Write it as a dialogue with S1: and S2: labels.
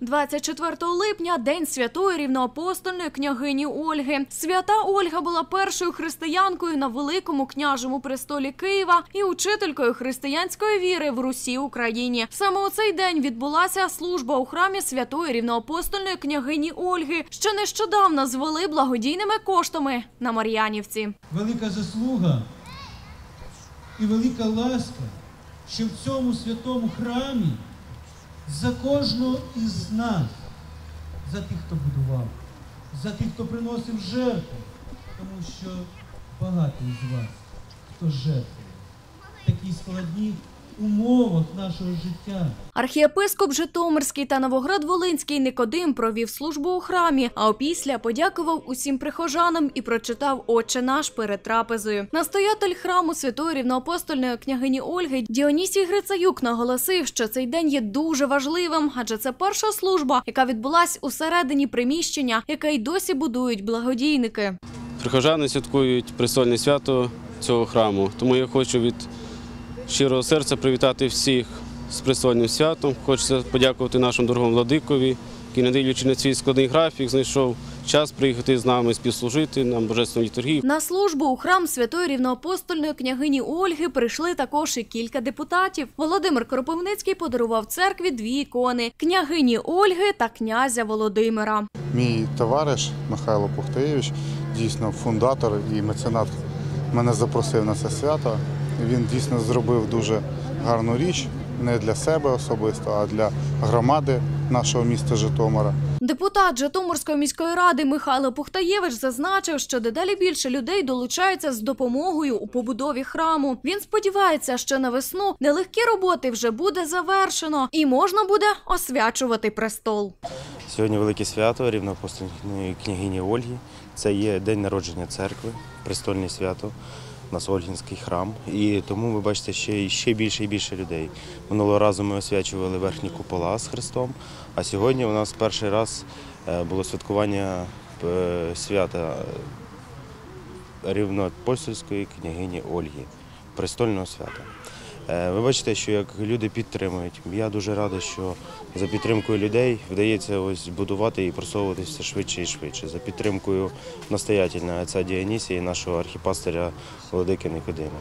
S1: 24 липня день святої рівноапостольної княгині Ольги. Свята Ольга була першою християнкою на великому княжому престолі Києва і учителькою християнської віри в Русі Україні. Саме у цей день відбулася служба у храмі святої рівноапостольної княгині Ольги, що нещодавно звели благодійними коштами на Мар'янівці.
S2: велика заслуга і велика ласка, що в цьому святому храмі за кожного із нас, за тих, хто будував, за тих, хто приносив жертву, тому що багато із вас, хто жертвує. Такі такій складній умовах нашого життя.
S1: Архієпископ Житомирський та Новоград-Волинський Никодим провів службу у храмі, а опісля подякував усім прихожанам і прочитав Отче наш перед трапезою. Настоятель храму святої рівноапостольної княгині Ольги Діонісій Грицаюк наголосив, що цей день є дуже важливим, адже це перша служба, яка відбулась усередині приміщення, яке й досі будують благодійники.
S3: Прихожани святкують престольне свято цього храму. Тому я хочу від щирого серця привітати всіх з престольним святом. Хочеться подякувати нашому дорогому владикові, який, не дивлячи на свій складний графік, знайшов час приїхати з нами співслужити нам божественну літургію.
S1: На службу у храм святої рівноапостольної княгині Ольги прийшли також і кілька депутатів. Володимир Кропивницький подарував церкві дві ікони княгині Ольги та князя Володимира.
S4: Мій товариш Михайло Пухтеєвич, дійсно фундатор і меценат, мене запросив на це свято. Він дійсно зробив дуже гарну річ не для себе особисто, а для громади нашого міста Житомира.
S1: Депутат Житомирської міської ради Михайло Пухтаєвич зазначив, що дедалі більше людей долучаються з допомогою у побудові храму. Він сподівається, що на весну нелегкі роботи вже буде завершено і можна буде освячувати престол.
S5: Сьогодні велике свято рівноапостольної княгині Ольги. Це є день народження церкви, престольне свято. У нас Ольгінський храм. І тому ви бачите ще, ще більше і більше людей. Минулого разу ми освячували верхні купола з Христом, а сьогодні у нас перший раз е, було святкування е, свята рівнопольської княгині Ольги, престольного свята. Е, Ви бачите, що як люди підтримують. Я дуже радий, що за підтримкою людей вдається ось будувати і просовуватися швидше і швидше. За підтримкою настоятельного отця Діонісія і нашого архіпастиря Володики Никодима.